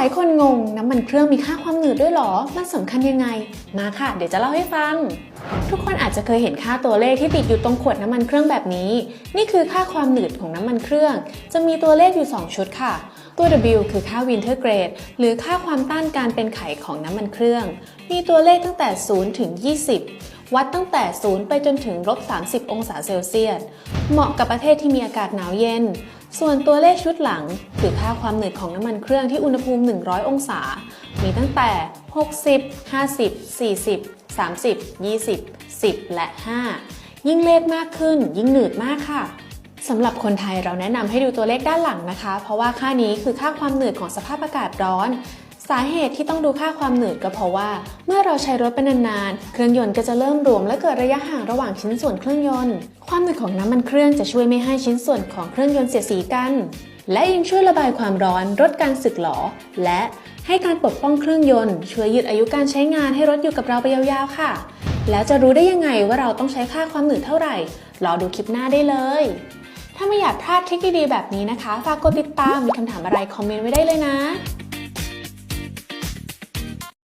ายคนงงน้ำมันเครื่องมีค่าความหนืดด้วยหรอ มันสำคัญยังไง มาค่ะ เดี๋ยวจะเล่าให้ฟัง ทุกคนอาจจะเคยเห็นค่าตัวเลขที่ติดอยู่ตรงขวดน้ำมันเครื่องแบบนี้ นี่คือค่าความหนืดของน้ำมันเครื่อง จะมีตัวเลขอยู่ 2 ชุดค่ะ ตัว W คือค่า Winter Grade หรือค่าความต้านการเป็นไขของน้ำมันเครื่อง มีตัวเลขตั้งแต่ 0 ถึง 20วัดตั้งแต่ 0 ไปจนถึงลบ 30 องศาเซลเซียส เหมาะกับประเทศที่มีอากาศหนาวเย็น ส่วนตัวเลขชุดหลังคือค่าความหนืดของน้ำมันเครื่องที่อุณหภูมิ 100 องศา มีตั้งแต่ 60 50 40 30 20 10 และ 5 ยิ่งเลขมากขึ้น ยิ่งหนืดมากค่ะสำหรับคนไทยเราแนะนำให้ดูตัวเลขด้านหลังนะคะ เพราะว่าค่านี้คือค่าความหนืดของสภาพอากาศร้อน สาเหตุที่ต้องดูค่าความหนืดก็เพราะว่า เมื่อเราใช้รถเป็นนานๆ เครื่องยนต์ก็จะเริ่มรวมและเกิดระยะห่างระหว่างชิ้นส่วนเครื่องยนต์ ความหนืดของน้ำมันเครื่องจะช่วยไม่ให้ชิ้นส่วนของเครื่องยนต์เสียสีกัน และยังช่วยระบายความร้อนลดการสึกหรอ และให้การปกป้องเครื่องยนต์ ช่วยยืดอายุการใช้งานให้รถอยู่กับเราไปยาวๆค่ะ แล้วจะรู้ได้ยังไงว่าเราต้องใช้ค่าความหนืดเท่าไหร่ รอดูคลิปหน้าได้เลย ถ้าไม่อยากพลาดทริคดีๆแบบนี้นะคะ ฝากกดติดตามมีคำถามอะไรคอมเมนต์ไว้ได้เลยนะ